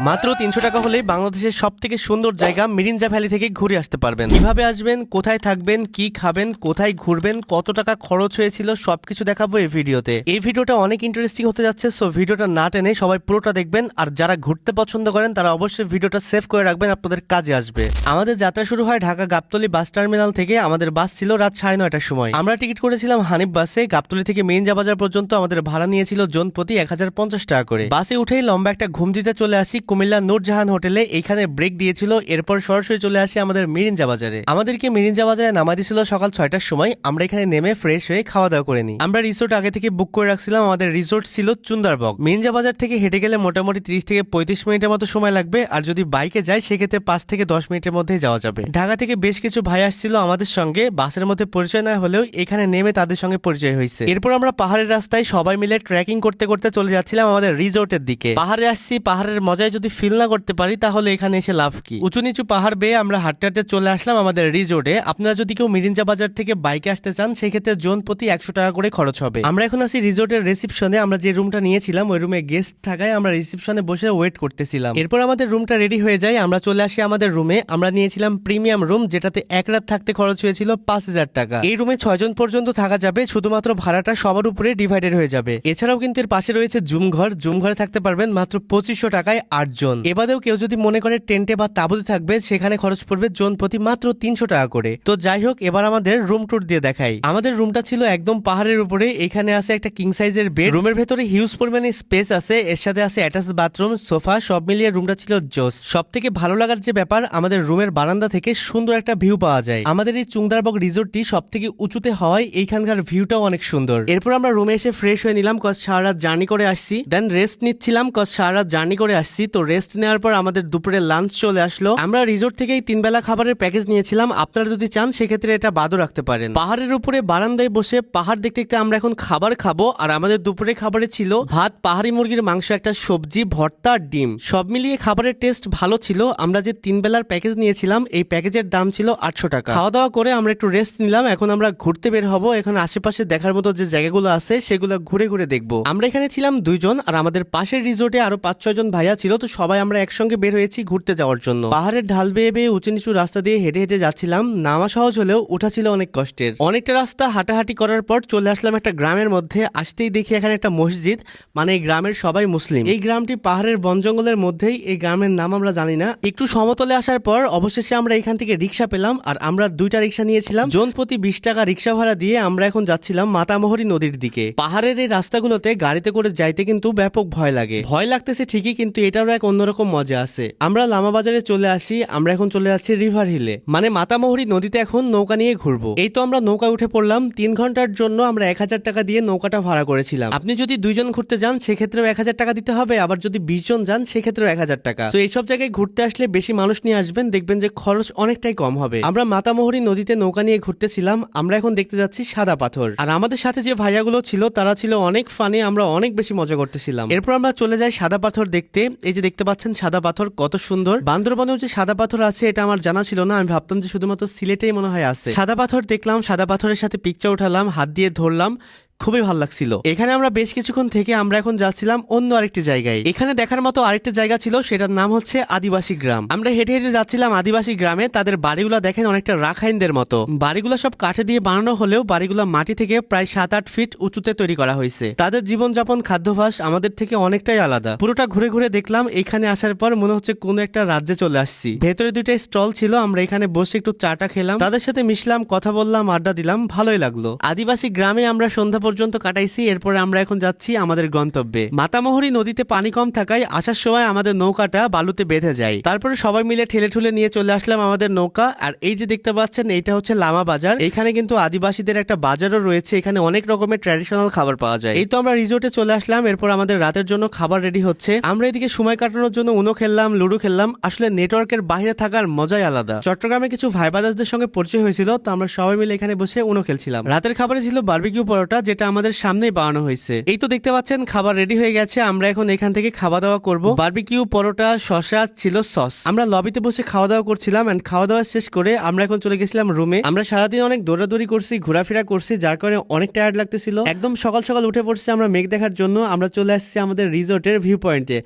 মাত্র তিনশো টাকা হলেই বাংলাদেশের সব থেকে সুন্দর জায়গা মিরিঞ্জা ভ্যালি থেকে ঘুরে আসতে পারবেন। কীভাবে আসবেন, কোথায় থাকবেন, কি খাবেন, কোথায় ঘুরবেন, কত টাকা খরচ হয়েছিল, সবকিছু দেখাবো এই ভিডিওতে। এই ভিডিওটা অনেক ইন্টারেস্টিং হতে যাচ্ছে সো ভিডিওটা না টেনে সবাই পুরোটা দেখবেন, আর যারা ঘুরতে পছন্দ করেন, তারা অবশ্যই ভিডিওটা সেভ করে রাখবেন, আপনাদের কাজে আসবে। আমাদের যাত্রা শুরু হয় ঢাকা গাবতলি বাস টার্মিনাল থেকে, আমাদের বাস ছিল রাত সাড়ে নয়টার সময়। আমরা টিকিট করেছিলাম হানিফ বাসে, গাবতলি থেকে মিরিঞ্জা বাজার পর্যন্ত আমাদের ভাড়া নিয়েছিল জন প্রতি এক হাজার পঞ্চাশ টাকা করে। বাসে উঠেই লম্বা একটা ঘুম দিতে চলে আসি কুমিল্লা নূরজাহান হোটেলে এখানে ব্রেক দিয়েছিল, এরপর সরাসরি চলে আসি আমাদের মিরিঞ্জা বাজারে। আমাদেরকে মিরিঞ্জা বাজারে নামা দিয়েছিল সকাল ছয়টার সময়, আমরা এখানে নেমে ফ্রেশ হয়ে খাওয়া দাওয়া করে নিই। আমরা রিসোর্ট আগে থেকে বুক করে রাখছিলাম, আমাদের রিসোর্ট ছিল চুন্দারবক। মিরিঞ্জা বাজার থেকে হেঁটে গেলে মোটামুটি তিরিশ থেকে পঁয়ত্রিশ মিনিটের মতো সময় লাগবে, আর যদি বাইকে যাই, সেক্ষেত্রে পাঁচ থেকে দশ মিনিটের মধ্যেই যাওয়া যাবে। ঢাকা থেকে বেশ কিছু ভাই আসছিল আমাদের সঙ্গে, বাসের মধ্যে পরিচয় না হলেও এখানে নেমে তাদের সঙ্গে পরিচয় হয়েছে। এরপর আমরা পাহাড়ের রাস্তায় সবাই মিলে ট্রেকিং করতে করতে চলে যাচ্ছিলাম আমাদের রিসোর্টের দিকে। পাহাড়ে আসছি, পাহাড়ের মজায় যদি ফিল না করতে পারি, তাহলে এখানে এসে লাভ কি? উঁচু নিচু পাহাড় বেয়ে আমরা হাঁটতে হাঁটতে চলে আসলাম আমাদের রিসোর্টে আপনারা যদি কেউ মিরিঞ্জা বাজার থেকে বাইকে আসতে চান, সেক্ষেত্রে জোন প্রতি একশো টাকা করে খরচ হবে। আমরা এখন আছি রিসোর্টের রিসিপশনে আমরা যে রুমটা নিয়েছিলাম, ওই রুমে গেস্ট থাকায় আমরা রিসিপশনে বসে ওয়েট করতেছিলাম। এরপর আমাদের রুমটা রেডি হয়ে যায়। আমরা চলে আসি আমাদের রুমে আমরা নিয়েছিলাম প্রিমিয়াম রুম যেটাতে এক রাত থাকতে খরচ হয়েছিল পাঁচ হাজার টাকা। এই রুমে ছয়জন পর্যন্ত থাকা যাবে। শুধুমাত্র ভাড়াটা সবার উপরে ডিভাইডেড হয়ে যাবে। এছাড়াও কিন্তু এর পাশে রয়েছে জুম ঘর। জুম ঘরে থাকতে পারবেন মাত্র পঁচিশশো টাকায় আটজন এবারেও কেউ যদি মনে করে টেন্টে বা তাঁবুতে থাকবে, সেখানে খরচ পড়বে জন প্রতি মাত্র তিনশো টাকা করে। তো যাই হোক, এবার আমাদের রুম ট্যুর দিয়ে দেখাই। আমাদের রুমটা ছিল একদম পাহাড়ের উপরে, এখানে আছে একটা কিং সাইজের বেড। রুমের ভেতরে হিউজ পরিমাণে স্পেস আছে, এর সাথে আছে অ্যাটাচ বাথরুম, সোফা, সব মিলিয়ে রুমটা ছিল জোস। সব থেকে ভালো লাগার যে ব্যাপার, আমাদের রুমের বারান্দা থেকে সুন্দর একটা ভিউ পাওয়া যায়। আমাদের এই চুংদারবক রিসোর্টটি সব থেকে উঁচুতে হওয়ায় এইখানকার ভিউটাও অনেক সুন্দর। এরপর আমরা রুমে এসে ফ্রেশ হয়ে নিলাম কজ সারা রাত জার্নি করে আসছি। দেন রেস্ট নিচ্ছিলাম কজ সারা রাত জার্নি করে আসছি। তো রেস্ট নেওয়ার পর আমাদের দুপুরে লাঞ্চ চলে আসলো। আমরা রিসোর্ট থেকেই তিন বেলা খাবারের প্যাকেজ নিয়েছিলাম। আপনারা যদি চান, সেক্ষেত্রে এটা বাদও রাখতে পারেন। পাহাড়ের উপরে বারান্দায় বসে পাহাড় দেখতে দেখতে আমরা এখন খাবার খাব। আর আমাদের দুপুরে খাবারে ছিল ভাত, পাহাড়ি মুরগির মাংস, একটা সবজি, ভর্তা আর ডিম। সব মিলিয়ে খাবারের টেস্ট ভালো ছিল। আমরা যে তিন বেলার প্যাকেজ নিয়েছিলাম, এই প্যাকেজের দাম ছিল আটশো টাকা। খাওয়া দাওয়া করে আমরা একটু রেস্ট নিলাম। এখন আমরা ঘুরতে বের হব। এখন আশেপাশে দেখার মতো যে জায়গাগুলো আছে, সেগুলো ঘুরে ঘুরে দেখব। আমরা এখানে ছিলাম দুইজন। আর আমাদের পাশের রিসোর্টে আরও পাঁচ ছয় জন ভাইয়া ছিল। তো সবাই আমরা একসঙ্গে বের হয়েছি ঘুরতে যাওয়ার জন্য। পাহাড়ের ঢাল বেয়ে বেয়ে উঁচু নিচু রাস্তা দিয়ে হেঁটে হেঁটে যাচ্ছিলাম। নামা সহজ হলেও ওঠা ছিল অনেক কষ্টের। অনেকটা রাস্তা হাঁটাহাঁটি করার পর চলে আসলাম একটা গ্রামের মধ্যে। আসতেই দেখি এখানে একটা মসজিদ মানে এই গ্রামের সবাই মুসলিম। এই গ্রামটি পাহাড়ের বন জঙ্গলের মধ্যেই, এই গ্রামের নাম আমরা জানি না। একটু সমতলে আসার পর অবশেষে আমরা এখান থেকে রিক্সা পেলাম আর আমরা দুইটা রিক্সা নিয়েছিলাম। জন প্রতি বিশ টাকা রিক্সা ভাড়া দিয়ে আমরা এখন যাচ্ছিলাম মাতামোহরি নদীর দিকে। পাহাড়ের এই রাস্তাগুলোতে গাড়িতে করে যাইতে কিন্তু ব্যাপক ভয় লাগে। ভয় লাগতেছে ঠিকই, কিন্তু এটারও এক অন্যরকম মজা আছে। আমরা লামা বাজারে চলে আসি, আমরা এখন চলে যাচ্ছি রিভার হিলে। মানে মাতামোহরি নদীতে এখন নৌকা নিয়ে ঘুরবো। এই তো আমরা নৌকা উঠে পড়লাম, তিন ঘণ্টার জন্য আমরা এক হাজার টাকা দিয়ে নৌকাটা ভাড়া করেছিলাম। আপনি যদি দুইজন ঘুরতে যান, সেক্ষেত্রেও এক হাজার টাকা দিতে হবে। আবার যদি বিশ জন যান, সেক্ষেত্রেও এক হাজার টাকা। তো এইসব জায়গায় ঘুরতে আসলে বেশি মানুষ নিয়ে আসবেন, দেখবেন যে খরচ অনেকটাই কম হবে। আমরা মাতামহরি নদীতে নৌকা নিয়ে ঘুরতেছিলাম, আমরা এখন দেখতে যাচ্ছি সাদা পাথর। আর আমাদের সাথে যে ভাইয়াগুলো ছিল, তারা ছিল অনেক ফানে আমরা অনেক বেশি মজা করতেছিলাম। এরপর আমরা চলে যাই সাদা পাথর দেখতে। এই যে দেখতে পাচ্ছেন সাদা পাথর, কত সুন্দর। বান্দরবনেও যে সাদা পাথর আছে, এটা আমার জানা ছিল না। আমি ভাবতাম যে শুধুমাত্র সিলেটেই মনে হয় আছে। সাদা পাথর দেখলাম, সাদা পাথরের সাথে পিকচার উঠালাম, হাত দিয়ে ধরলাম। খুবই ভালো লাগছিল। এখানে আমরা বেশ কিছুক্ষণ থেকে আমরা এখন যাচ্ছিলাম অন্য আরেকটি জায়গায়। এখানে দেখার মতো আরেকটা জায়গা ছিল, সেটার নাম হচ্ছে আদিবাসী গ্রাম। আমরা হেঁটে হেঁটে যাচ্ছিলাম আদিবাসী গ্রামে, তাদের বাড়িগুলো দেখেন অনেকটা রাখাইনদের মতো। বাড়িগুলো সব কাঠে দিয়ে বানানো হলেও বাড়িগুলো মাটি থেকে প্রায় সাত আট ফিট উঁচুতে তৈরি করা হয়েছে। তাদের জীবনযাপন খাদ্যাভাস আমাদের থেকে অনেকটাই আলাদা। পুরোটা ঘুরে ঘুরে দেখলাম, এখানে আসার পর মনে হচ্ছে কোনো একটা রাজ্যে চলে আসছি। ভেতরে দুইটা স্টল ছিল, আমরা এখানে বসে একটু চাটা খেলাম। তাদের সাথে মিশলাম, কথা বললাম, আড্ডা দিলাম, ভালোই লাগল। আদিবাসী গ্রামে আমরা সন্ধ্যা পর্যন্ত কাটাইছি, এরপরে আমরা এখন যাচ্ছি আমাদের গন্তব্যে। মাতামোহরি নদীতে পানি কম থাকায় আসার সময় আমাদের নৌকাটা বালুতে বেঁধে যায়। তারপরে সবাই মিলে ঠেলে ঠুলে নিয়ে চলে আসলাম আমাদের নৌকা। আর এই যে দেখতে পাচ্ছেন, এইটা হচ্ছে লামা বাজার। এখানে কিন্তু আদিবাসীদের একটা বাজারও রয়েছে। এখানে অনেক রকমের ট্র্যাডিশনাল খাবার পাওয়া যায়। এই তো আমরা রিসোর্টে চলে আসলাম। এরপর আমাদের রাতের জন্য খাবার রেডি হচ্ছে। আমরা এদিকে সময় কাটানোর জন্য উনো খেললাম, লুডো খেললাম। আসলে নেটওয়ার্কের বাইরে থাকার মজাই আলাদা। চট্টগ্রামে কিছু ভাই বাদাসদের সঙ্গে পরিচয় হয়েছিল, তো আমরা সবাই মিলে এখানে বসে উনো খেলছিলাম। রাতের খাবারে ছিল বার্বিকিউ পরোটা, যেটা এটা আমাদের সামনেই বানানো হয়েছে। এই তো দেখতে পাচ্ছেন, খাবার রেডি হয়ে গেছে। আমরা এখন এখান থেকে খাওয়া দাওয়া করব। বারবিকিউ পরোটা, শসা ছিল সস আমরা লবিতে বসে খাওয়া দাওয়া করছিলাম এন্ড খাওয়া দাওয়া শেষ করে আমরা এখন চলে গেছিলাম রুমে আমরা সারাদিন অনেক দৌড়াদৌড়ি করছি, ঘোরাফেরা করছি, যার কারণে অনেক টায়ার্ড লাগতেছিল। একদম সকাল সকাল উঠে পড়ছি আমরা মেঘ দেখার জন্য। আমরা চলে আসছি আমাদের রিসোর্টের ভিউ পয়েন্টে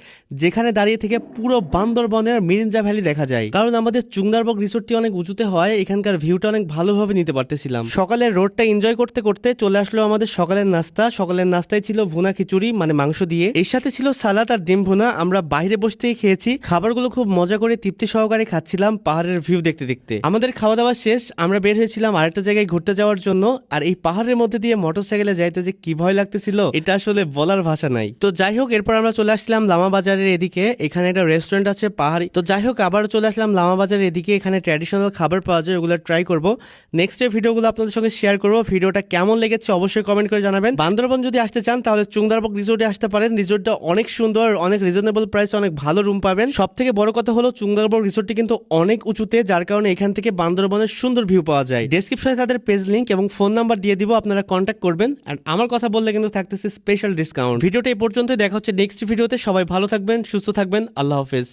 যেখানে দাঁড়িয়ে থেকে পুরো বান্দরবনের মিরিঞ্জা ভ্যালি দেখা যায়। কারণ আমাদের চুংদারবক রিসোর্টটি অনেক উঁচুতে হয়, এখানকার ভিউটা অনেক ভালোভাবে নিতে পারতেছিলাম। সকালের রোডটা এনজয় করতে করতে চলে আসলো আমাদের সকালের নাস্তা, সকালের নাস্তায় ছিল ভুনা খিচুড়ি মানে মাংস দিয়ে। এর সাথে ছিল সালাদ আর ডিম ভুনা। আমরা বাইরে বসতেই খেয়েছি। খাবারগুলো খুব মজা করে তৃপ্তি সহকারে খাচ্ছিলাম পাহাড়ের ভিউ দেখতে দেখতে। আমাদের খাওয়া দাওয়া শেষ। আমরা বের হয়েছিলাম আরেকটা জায়গায় ঘুরতে যাওয়ার জন্য। আর এই পাহাড়ের মধ্যে দিয়ে মোটরসাইকেলে যাইতে যে কি ভয় লাগতেছিল, এটা আসলে বলার ভাষা নাই। তো যাই হোক, এরপর আমরা চলে আসলাম লামা বাজারের এদিকে। এখানে একটা রেস্টুরেন্ট আছে পাহাড়ি। তো যাই হোক আবার চলে আসলাম লামা বাজারের এদিকে। এখানে ট্র্যাডিশনাল খাবার পাওয়া যায়, ওগুলো ট্রাই করব। নেক্সট ভিডিওগুলো আপনাদের সঙ্গে শেয়ার করব। ভিডিওটা কেমন লেগেছে অবশ্যই কমেন্ট করে জানাবেন। বান্দরবন যদি আসতে চান, তাহলে চুংদারবক রিসোর্টে আসতে পারেন। রিসোর্টটা অনেক সুন্দর, অনেক রিজনেবল প্রাইসে অনেক ভালো রুম পাবেন। সব থেকে বড় কথা হলো, চুংদারবক রিসোর্টটি কিন্তু অনেক উঁচুতে, যার কারণে এখান থেকে বান্দরবনের সুন্দর ভিউ পাওয়া যায়। ডেসক্রিপশনে তাদের পেজ লিঙ্ক এবং ফোন নাম্বার দিয়ে দিব, আপনারা কন্ট্যাক্ট করবেন। আর আমার কথা বললে কিন্তু থাকতেছে স্পেশাল ডিসকাউন্ট ভিডিওটা এই পর্যন্তই, দেখা হচ্ছে নেক্সট ভিডিওতে সবাই ভালো থাকবেন, সুস্থ থাকবেন, আল্লাহ হাফেজ।